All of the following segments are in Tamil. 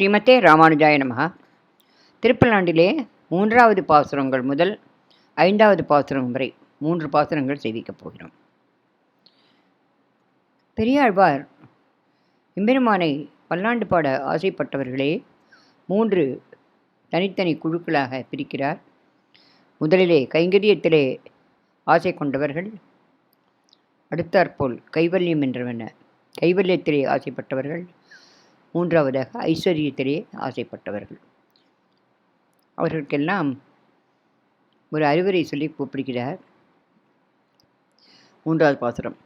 ஸ்ரீமதே ராமானுஜாய நமகா திருப்பலாண்டிலே மூன்றாவது பாசுரங்கள் முதல் ஐந்தாவது பாசுரம் வரை மூன்று பாசுரங்கள் செய்விக்கப் போகிறோம். பெரியாழ்வார் எம்பெருமானை பல்லாண்டு பாட ஆசைப்பட்டவர்களே மூன்று தனித்தனி குழுக்களாக பிரிக்கிறார். முதலிலே கைங்கரியத்திலே ஆசை கொண்டவர்கள் அடுத்தாற்போல் கைவல்யம் என்றவன கைவல்யத்திலே ஆசைப்பட்டவர்கள் மூன்றாவதாக ஐஸ்வர்யத்திலே ஆசைப்பட்டவர்கள். அவர்களுக்கெல்லாம் ஒரு அறிவுரை சொல்லி கூப்பிடுகிறார். மூன்றாவது பாசுரம்.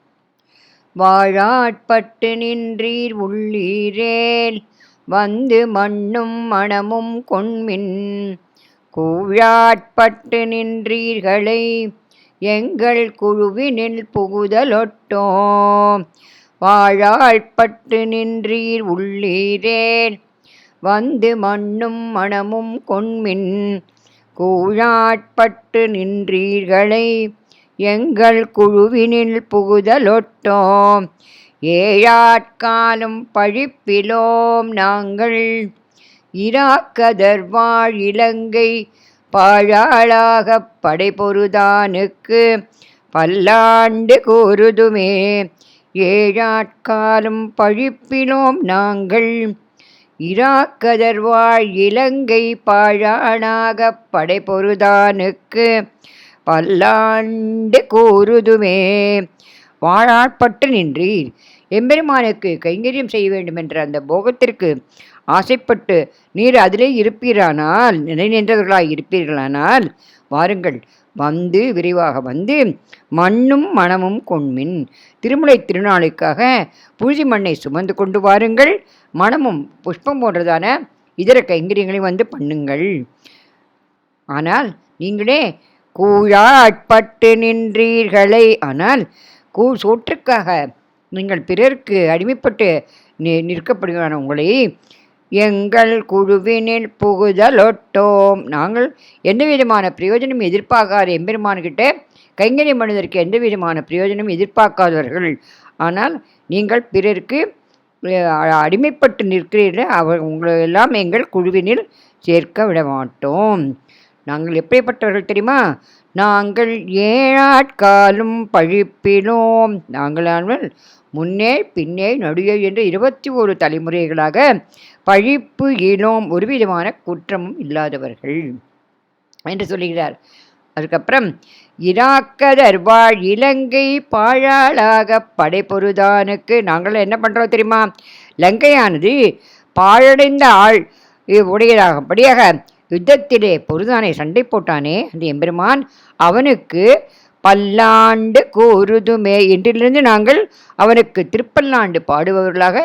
வாழாட்பட்டு நின்றீர் உள்ளீரேல் வந்து மண்ணும் மணமும் கொண்மின். கூழாட்பட்டு நின்றீர்களை எங்கள் குழுவினில் புகுதலொட்டோம். வாழாழ்பட்டு நின்றீர் உள்ளீரேன் வந்து மண்ணும் மணமும் கொண்மின் கூழாட்பட்டு நின்றீர்களை. எங்கள் குழுவினில் புகுதலொட்டோம். ஏழாட்காலம் பழிப்பிலோம் நாங்கள். இராக்கதர்வாழ் இலங்கை பாழாளாகப் படைபொருதானுக்கு பல்லாண்டு கூறுதுமே. ஏழாட்காலம் பழிப்பினோம் நாங்கள். இராக்கதர்வாழ் இலங்கை பாழானாகப் படைபொருதானுக்கு பல்லாண்டு கூறுதுமே. வாழாட்பட்டு நின்றீர். எம்பெருமானுக்கு கைங்கரியம் செய்ய வேண்டும் என்ற அந்த போகத்திற்கு ஆசைப்பட்டு நீர் அதிலே இருப்பீரானால் நிலை நின்றவர்களாய் இருப்பீர்களானால் வாருங்கள் வந்து விரிவாக வந்து மண்ணும் மணமும் கொண்மின். திருமலை திருநாளுக்காக பூஜை மண்ணை சுமந்து கொண்டு வாருங்கள். மணமும் புஷ்பம் போன்றதான இதர கைங்கரியங்களையும் வந்து பண்ணுங்கள். ஆனால் நீங்களே கூழாட்பட்டு நின்றீர்களே. ஆனால் கூ சோற்றுக்காக நீங்கள் பிறருக்கு அடிமைப்பட்டு நி நிற்கப்படுகிறான உங்களை எங்கள் குழுவினில் புகுதலொட்டோம். நாங்கள் எந்த விதமான பிரயோஜனம் எதிர்பார்க்காத எம்பெருமான்கிட்ட கைங்கறி மனிதருக்கு எந்த விதமான பிரயோஜனம் எதிர்பார்க்காதவர்கள். ஆனால் நீங்கள் பிறருக்கு அடிமைப்பட்டு நிற்கிறீர்கள். அவர் உங்களை எல்லாம் எங்கள் குழுவினில் சேர்க்க விட மாட்டோம் நாங்கள் எப்படிப்பட்டவர்கள் தெரியுமா? நாங்கள் ஏழாட்காலும் பழிப்பினோம். நாங்களானால் முன்னே பின்னே நடுவே என்று இருபத்தி ஒரு தலைமுறைகளாக பழிப்பு இனோம். ஒரு விதமான குற்றமும் இல்லாதவர்கள் என்று சொல்லுகிறார். அதுக்கப்புறம் இராக்கதர் வாழ் இலங்கை பாழாளாக படைப்பொருதானுக்கு நாங்கள் என்ன பண்ணுறோம் தெரியுமா? லங்கையானது பாழடைந்த ஆள் உடையதாகும்படியாக யுத்தத்திலே பொருதானே சண்டை போட்டானே. அந்த எம்பெருமான் அவனுக்கு பல்லாண்டு கூறுதுமே. இன்றிலிருந்து நாங்கள் அவனுக்கு திருப்பல்லாண்டு பாடுபவர்களாக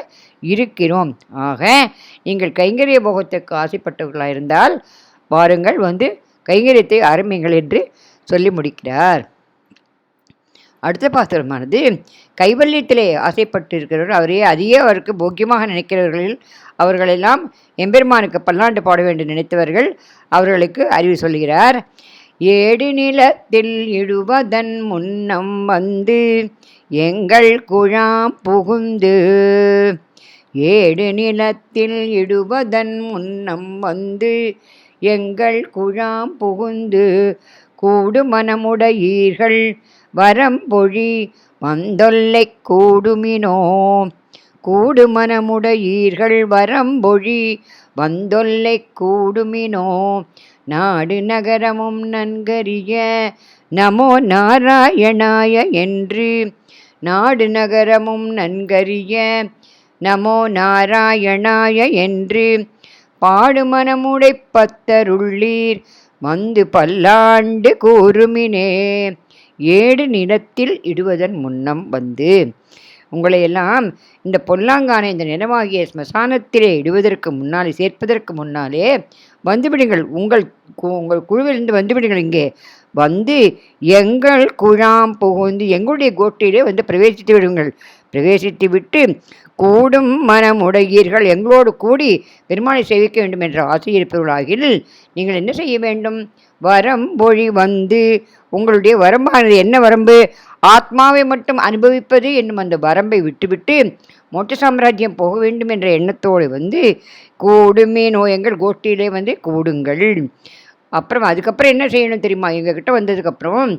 இருக்கிறோம். ஆக நீங்கள் கைங்கரிய போகத்துக்கு ஆசைப்பட்டவர்களாக இருந்தால் வாருங்கள் வந்து கைங்கரியத்தை ஆரம்பிங்கள் என்று சொல்லி முடிக்கிறார். அடுத்த பாத்திரமானது கைவல்யத்திலே ஆசைப்பட்டு இருக்கிறவர்கள் அவரே அதிக அவருக்கு போக்கியமாக நினைக்கிறவர்களில் அவர்களெல்லாம் எம்பெருமானுக்கு பல்லாண்டு பாட வேண்டும் நினைத்தவர்கள் அவர்களுக்கு அறிவு சொல்கிறார். ஏடு நிலத்தில் இடுவதன் முன்னம் வந்து எங்கள் குழாம் புகுந்து ஏடு நிலத்தில் இடுவதன் முன்னம் வந்து எங்கள் குழாம் புகுந்து கூடு மனமுடையீர்கள் வரம்பொழி வந்தொல்லை கூடுமினோ கூடு மனமுடையீர்கள் வரம்பொழி வந்தொல்லை கூடுமினோ நாடு நகரமும் நன்கறிய நமோ நாராயணாய என்று நாடு நகரமும் நன்கறிய நமோ நாராயணாய என்று பாடுமனமுடை பத்தருள்ளீர் வந்து பல்லாண்டு கூறுமினே ஏடு நிலத்தில் இடுவதன் முன்னம் வந்து உங்களையெல்லாம் இந்த பொல்லாங்கான இந்த நிலமாகிய ஸ்மசானத்திலே இடுவதற்கு முன்னாலே சேர்ப்பதற்கு முன்னாலே வந்துவிடுங்கள். உங்கள் உங்கள் குழுவிலிருந்து வந்துவிடுங்கள் இங்கே. வந்து எங்கள் குழாம் புகுந்து எங்களுடைய கோட்டையிலே வந்து பிரவேசித்து விடுங்கள். பிரவேசித்து விட்டு கூடும் மனமுடையீர்கள் எங்களோடு கூடி பெருமானை சேவிக்க வேண்டும் என்ற ஆசை இருப்பவர்களாகில் நீங்கள் என்ன செய்ய வேண்டும்? வரம்பொழி வந்து உங்களுடைய வரம்பானது என்ன வரம்பு? ஆத்மாவை மட்டும் அனுபவிப்பது என்னும் அந்த வரம்பை விட்டுவிட்டு மோட்ச சாம்ராஜ்யம் போக வேண்டும் என்ற எண்ணத்தோடு வந்து கூடுமே நோயங்கள் கோஷ்டியிலே வந்து கூடுங்கள். அப்புறம் அதுக்கப்புறம் என்ன செய்யணும் தெரியுமா? எங்ககிட்ட வந்ததுக்கப்புறம்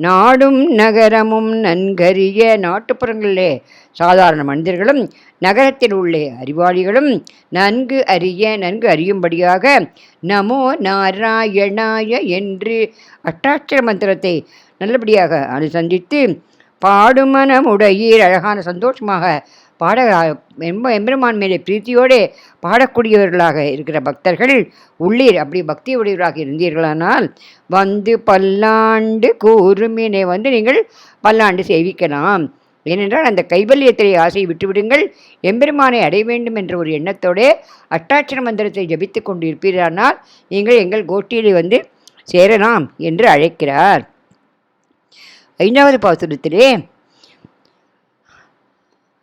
நாடும் நகரமும் நன்கறிய நாட்டுப்புறங்களிலே சாதாரண மனிதர்களும் நகரத்தில் உள்ள அறிவாளிகளும் நன்கு அறிய நன்கு அறியும்படியாக நமோ நாராயணாய என்று அஷ்டாட்சர மந்திரத்தை நல்லபடியாக அனுசந்தித்து பாடுமனமுடையீர் அழகான சந்தோஷமாக பாட எம்ப எம்பெருமான் மேலே பிரீத்தியோடு பாடக்கூடியவர்களாக இருக்கிற பக்தர்கள் உள்ளீர். அப்படி பக்தி உடையவராக இருந்தீர்களானால் வந்து பல்லாண்டு கூறுமினை வந்து நீங்கள் பல்லாண்டு சேவிக்கலாம். ஏனென்றால் அந்த கைவல்யத்திலே ஆசையை விட்டுவிடுங்கள். எம்பெருமானை அடைய வேண்டும் என்ற ஒரு எண்ணத்தோடு அட்டாட்சர மந்திரத்தை ஜபித்து கொண்டு இருப்பீரானால் நீங்கள் எங்கள் கோட்டியிலே வந்து சேரலாம் என்று அழைக்கிறார். ஐந்தாவது பாசுரத்திலே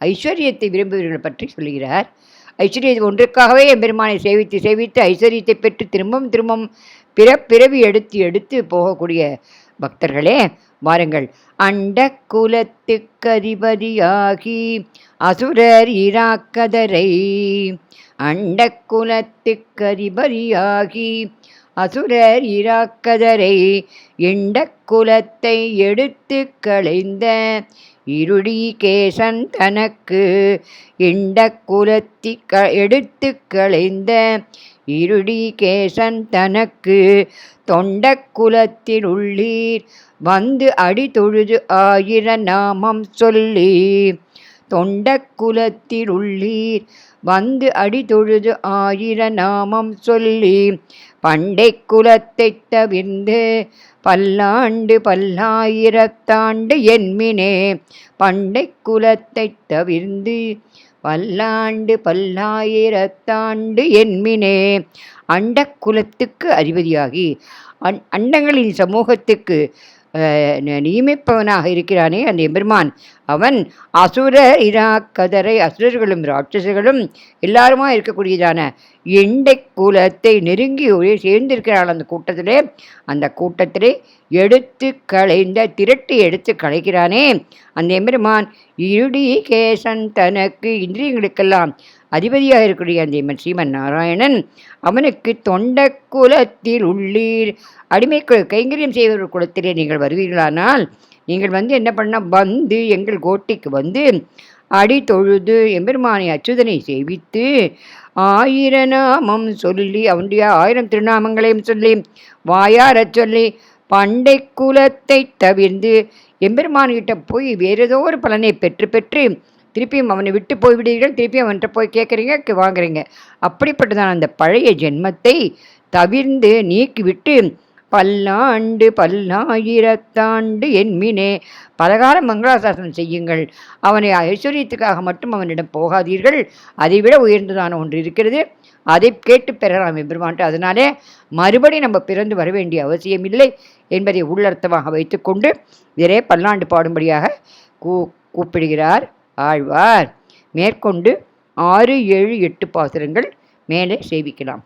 ஐஸ்வர்யத்தை விரும்புகிறவர்கள் பற்றி சொல்கிறார் ஐஸ்வர்யத்தை ஒன்றுக்காகவே எம்பெருமானை சேவித்து சேவித்து ஐஸ்வர்யத்தை பெற்று திரும்பவும் திரும்பவும் பிற பிறவி எடுத்து எடுத்து போகக்கூடிய பக்தர்களே வாருங்கள். அண்ட குலத்துக்கதிபதியாகி அசுரர் இராக்கதரை அண்ட குலத்துக்கதிபதியாகி அசுரர் இராக்கதரை எண்ட குலத்தை எடுத்து களைந்த இருடி கேசன் தனக்கு இண்ட குலத்தி க எடுத்து களைந்த இருடி கேசன் தனக்கு தொண்ட குலத்தில் உள்ளீர். வந்து அடி தொழுது ஆயிர நாமம் சொல்லி தொண்ட வந்து அடி தொழுது ஆயிர நாமம் சொல்லி பண்டை குலத்தை தவிர்ந்து பல்லாண்டு பல்லாயிரத்தாண்டு என்மினே. பண்டை குலத்தை தவிர்ந்து பல்லாண்டு பல்லாயிரத்தாண்டு என்மினே. அண்ட குலத்துக்கு அதிபதியாகி அண்டங்களின் சமூகத்துக்கு நியமிப்பவனாக இருக்கிறானே அந்த எம்பெருமான். அவன் அசுரர் கதரை அசுரர்களும் ராட்சசர்களும் எல்லாருமா இருக்கக்கூடியதான எண்டை கூலத்தை நெருங்கி ஒரே சேர்ந்திருக்கிறாள் அந்த கூட்டத்திலே. அந்த கூட்டத்திலே எடுத்து களைந்த திரட்டி எடுத்து களைக்கிறானே அந்த எம்பெருமான். இருடி கேசன் தனக்கு இந்திரியங்களுக்கெல்லாம் அதிபதியாக இருக்கக்கூடிய அந்த எம்மன் ஸ்ரீமன் நாராயணன் அவனுக்கு தொண்ட குலத்தில் உள்ளீர். அடிமை கைங்கரியம் செய்வர்கள் குலத்திலே நீங்கள் வருவீர்களானால் நீங்கள் வந்து என்ன பண்ணால் வந்து எங்கள் கோட்டைக்கு வந்து அடி தொழுது எம்பெருமானை அச்சுதனை செய்வித்து ஆயிர நாமம் சொல்லி அவனுடைய ஆயிரம் திருநாமங்களையும் சொல்லி வாயாரச் சொல்லி பண்டை குலத்தை தவிர்ந்து எம்பெருமான்கிட்ட போய் வேறு ஏதோ ஒரு பலனை பெற்று பெற்று திருப்பியும் அவனை விட்டு போய்விடுகிறீர்கள் திருப்பியும் அவன்கிட்ட போய் கேட்குறீங்க வாங்குறீங்க. அப்படிப்பட்டதான அந்த பழைய ஜென்மத்தை தவிர்ந்து நீக்கிவிட்டு பல்லாண்டு பல்லாயிரத்தாண்டு என்மினே பலகாலம் மங்களாசாசனம் செய்யுங்கள். அவனை ஐஸ்வர்யத்துக்காக மட்டும் அவனிடம் போகாதீர்கள். அதைவிட உயர்ந்ததான ஒன்று இருக்கிறது. அதை கேட்டு பெறலாம் எம்பெருமான்ட்டு அதனாலே மறுபடி நம்ம பிறந்து வர வேண்டிய அவசியமில்லை என்பதை உள்ளர்த்தமாக வைத்துக்கொண்டு இதரே பல்லாண்டு பாடும்படியாக கூ கூப்பிடுகிறார். ஆழ்வார். மேற்கொண்டு ஆறு ஏழு எட்டு பாசுரங்கள் மேலே சேவிக்கலாம்.